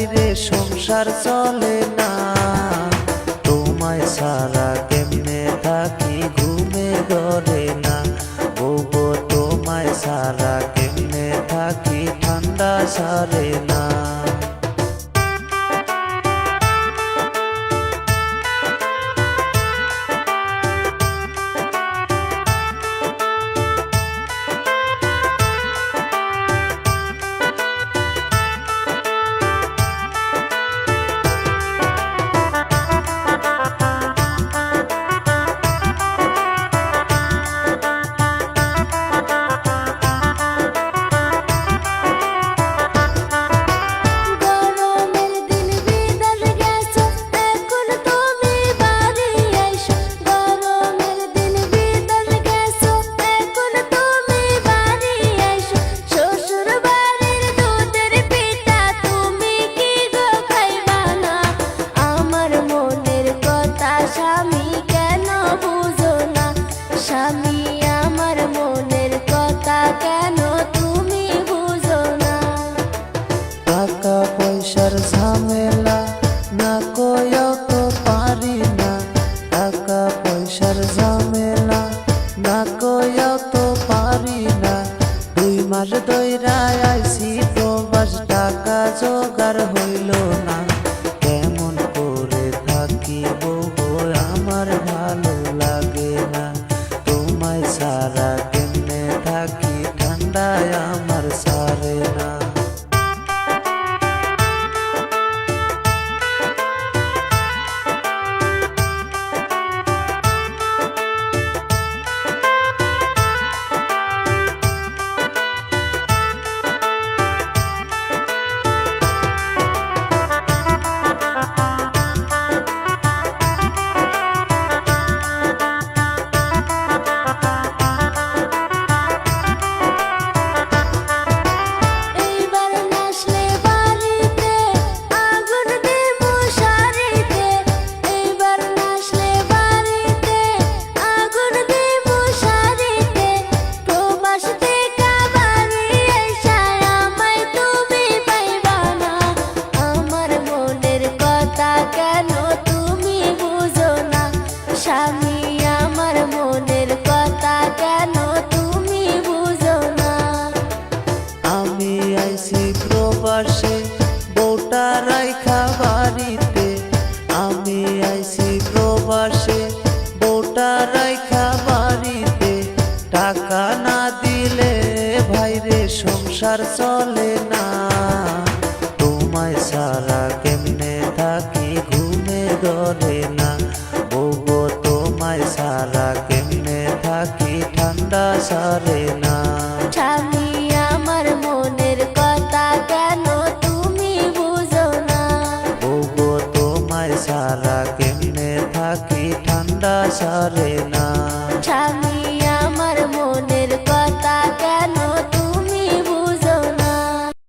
ভাইরে সংসার চলে না। তোমায় সারা কেমনে থাকি আমার মনের কথা কেন তুমি বুঝো না? টাকা পয়সার ঝামেলা না কয়েও তো পারি না। টাকা পয়সার ঝামেলা না কয়েও তো পারি না। দুই মাস দইরা আইছি প্রবাস টাকা জোগাড় হইল না। কেমন করে থাকি বউ আমার টাকা না দিলে ভাইরে সংসার চলে না। তোমায় সারা কেমনে থাকি ঘুমে ধরে না। বউগো তোমায় সারা কেমনে থাকি ঠান্ডা সারে না। স্বামী আমার মনের কথা কেন তুমি বুঝো না? তোমায় সারা কেমনে থাকি ঠান্ডা সারে না। স্বামী